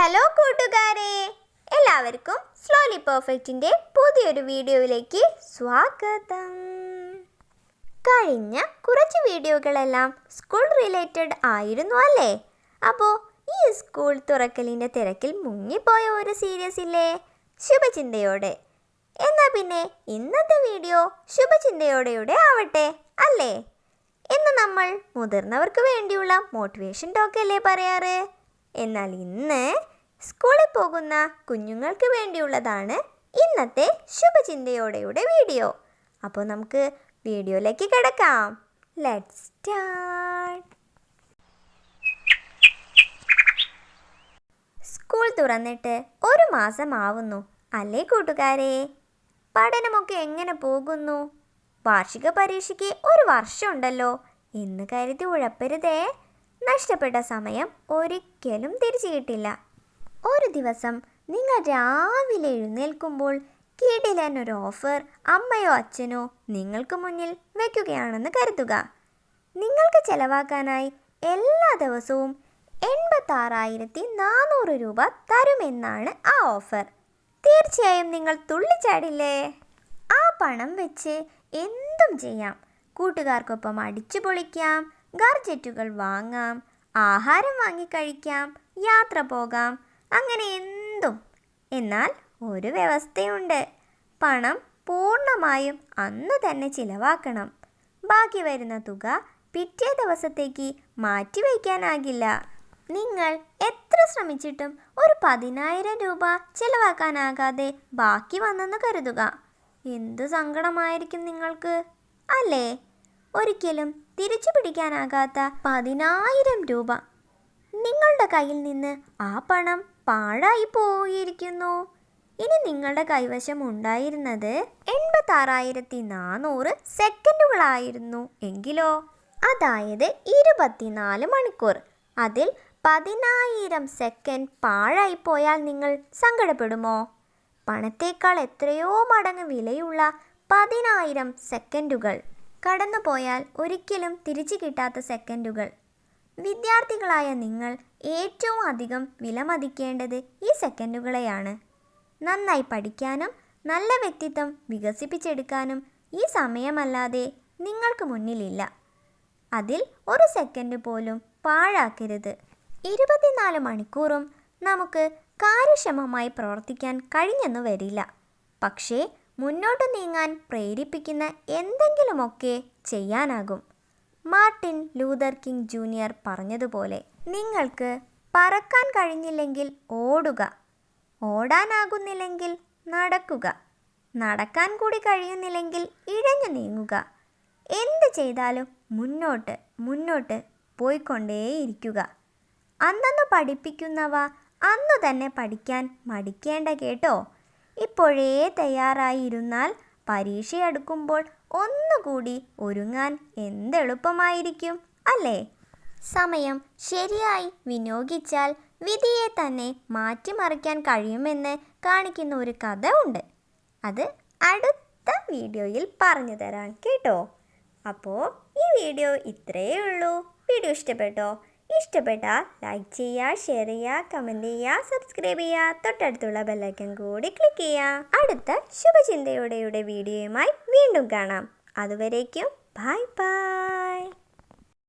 Hello കൂട്ടുകാരെ. എല്ലാവർക്കും slowly പെർഫെക്റ്റിന്റെ പുതിയൊരു വീഡിയോയിലേക്ക് സ്വാഗതം. കഴിഞ്ഞ കുറച്ച് വീഡിയോകളെല്ലാം സ്കൂൾ റിലേറ്റഡ് ആയിരുന്നു അല്ലേ? അപ്പോൾ ഈ സ്കൂൾ തുറക്കലിന്റെ തിരക്കിൽ മുങ്ങിപ്പോയ ഒരു സീരീസ് ഇല്ലേ? ശുഭചിന്തയോടെ. എന്നാൽ പിന്നെ ഇന്നത്തെ വീഡിയോ ശുഭചിന്തയോടെയുടെ ആവട്ടെ അല്ലേ? ഇന്ന് നമ്മൾ മുതിർന്നവർക്ക് വേണ്ടിയുള്ള മോട്ടിവേഷൻ ടോക്ക് അല്ലേ പറയാറ്? എന്നാൽ ഇന്ന് സ്കൂളിൽ പോകുന്ന കുഞ്ഞുങ്ങൾക്ക് വേണ്ടിയുള്ളതാണ് ഇന്നത്തെ ശുഭചിന്തയോടെയുടെ വീഡിയോ. അപ്പോൾ നമുക്ക് വീഡിയോയിലേക്ക് കിടക്കാം. ലെറ്റ് സ്റ്റാർട്ട് സ്കൂൾ തുറന്നിട്ട് ഒരു മാസം ആവുന്നു അല്ലേ കൂട്ടുകാരെ? പഠനമൊക്കെ എങ്ങനെ പോകുന്നു? വാർഷിക പരീക്ഷയ്ക്ക് ഒരു വർഷമുണ്ടല്ലോ. എന്ന് കരുതി ഉഴപ്പരുതേ. നഷ്ടപ്പെട്ട സമയം ഒരിക്കലും തിരിച്ചു കിട്ടില്ല. ഒരു ദിവസം നിങ്ങൾ രാവിലെ എഴുന്നേൽക്കുമ്പോൾ കിടിലൻ ഒരു ഓഫർ അമ്മയോ അച്ഛനോ നിങ്ങൾക്ക് മുന്നിൽ വയ്ക്കുകയാണെന്ന് കരുതുക. നിങ്ങൾക്ക് ചെലവാക്കാനായി എല്ലാ ദിവസവും എൺപത്താറായിരത്തി നാനൂറ് രൂപ തരുമെന്നാണ് ആ ഓഫർ തീർച്ചയായും നിങ്ങൾ തുള്ളിച്ചാടില്ലേ? ആ പണം വെച്ച് എന്തും ചെയ്യാം. കൂട്ടുകാർക്കൊപ്പം അടിച്ചു പൊളിക്കാം ഗർജറ്റുകൾ വാങ്ങാം ആഹാരം വാങ്ങിക്കഴിക്കാം യാത്ര പോകാം അങ്ങനെ എന്തും. എന്നാൽ ഒരു വ്യവസ്ഥയുണ്ട്. പണം പൂർണമായും അന്ന് തന്നെ ചിലവാക്കണം. ബാക്കി വരുന്ന തുക പിറ്റേ ദിവസത്തേക്ക് മാറ്റിവെക്കാനാകില്ല. നിങ്ങൾ എത്ര ശ്രമിച്ചിട്ടും ഒരു പതിനായിരം രൂപ ചിലവാക്കാനാകാതെ ബാക്കി വന്നെന്ന് കരുതുക. എന്ത് സങ്കടമായിരിക്കും നിങ്ങൾക്ക്? അല്ലേ? ഒരിക്കലും തിരിച്ചു പിടിക്കാനാകാത്ത പതിനായിരം രൂപ. നിങ്ങളുടെ കയ്യിൽ നിന്ന് ആ പണം പാഴായി പോയിരിക്കുന്നു. ഇനി നിങ്ങളുടെ കൈവശം ഉണ്ടായിരുന്നത് എൺപത്താറായിരത്തി നാനൂറ് സെക്കൻഡുകളായിരുന്നു എങ്കിലോ. അതായത് ഇരുപത്തിനാല് മണിക്കൂർ. അതിൽ പതിനായിരം സെക്കൻഡ് പാഴായി പോയാൽ നിങ്ങൾ സങ്കടപ്പെടുമോ? പണത്തേക്കാൾ എത്രയോ മടങ്ങ് വിലയുള്ള പതിനായിരം സെക്കൻഡുകൾ. കടന്നുപോയാൽ ഒരിക്കലും തിരിച്ചു കിട്ടാത്ത സെക്കൻഡുകൾ. വിദ്യാർത്ഥികളായ നിങ്ങൾ ഏറ്റവും അധികം വിലമതിക്കേണ്ടത് ഈ സെക്കൻഡുകളെയാണ്. നന്നായി പഠിക്കാനും നല്ല വ്യക്തിത്വം വികസിപ്പിച്ചെടുക്കാനും ഈ സമയമല്ലാതെ നിങ്ങൾക്ക് മുന്നിലില്ല. അതിൽ ഒരു സെക്കൻഡ് പോലും പാഴാക്കരുത്. ഇരുപത്തിനാല് മണിക്കൂറും നമുക്ക് കാര്യക്ഷമമായി പ്രവർത്തിക്കാൻ കഴിഞ്ഞെന്നു വരില്ല. പക്ഷേ മുന്നോട്ട് നീങ്ങാൻ പ്രേരിപ്പിക്കുന്ന എന്തെങ്കിലുമൊക്കെ ചെയ്യാനാകും. മാർട്ടിൻ ലൂതർ കിങ് ജൂനിയർ പറഞ്ഞതുപോലെ നിങ്ങൾക്ക് പറക്കാൻ കഴിഞ്ഞില്ലെങ്കിൽ ഓടുക ഓടാനാകുന്നില്ലെങ്കിൽ നടക്കുക നടക്കാൻ കൂടി കഴിയുന്നില്ലെങ്കിൽ ഇഴഞ്ഞു നീങ്ങുക. എന്ത് ചെയ്താലും മുന്നോട്ട് മുന്നോട്ട് പോയിക്കൊണ്ടേയിരിക്കുക. അന്നന്ന് പഠിപ്പിക്കുന്നവ അന്നു തന്നെ പഠിക്കാൻ മടിക്കേണ്ട കേട്ടോ. ഇപ്പോഴേ തയ്യാറായിരുന്നാൽ പരീക്ഷ അടുക്കുമ്പോൾ ഒന്നുകൂടി ഒരുങ്ങാൻ എന്തെളുപ്പമായിരിക്കും അല്ലേ? സമയം ശരിയായി വിനിയോഗിച്ചാൽ വിധിയെ തന്നെ മാറ്റിമറിക്കാൻ കഴിയുമെന്ന് കാണിക്കുന്ന ഒരു കഥ ഉണ്ട്. അത് അടുത്ത വീഡിയോയിൽ പറഞ്ഞു തരാം കേട്ടോ. അപ്പോൾ ഈ വീഡിയോ ഇത്രയേ ഉള്ളൂ. വീഡിയോ ഇഷ്ടപ്പെട്ടോ? ഇഷ്ടപ്പെട്ടാൽ ലൈക്ക് ചെയ്യുക ഷെയർ ചെയ്യുക കമന്റ് ചെയ്യുക സബ്സ്ക്രൈബ് ചെയ്യുക തൊട്ടടുത്തുള്ള ബെല്ലൈക്കൻ കൂടി ക്ലിക്ക് ചെയ്യുക അടുത്ത ശുഭചിന്തയോടെയുടെ വീഡിയോയുമായി വീണ്ടും കാണാം. അതുവരേക്കും ബൈ ബൈ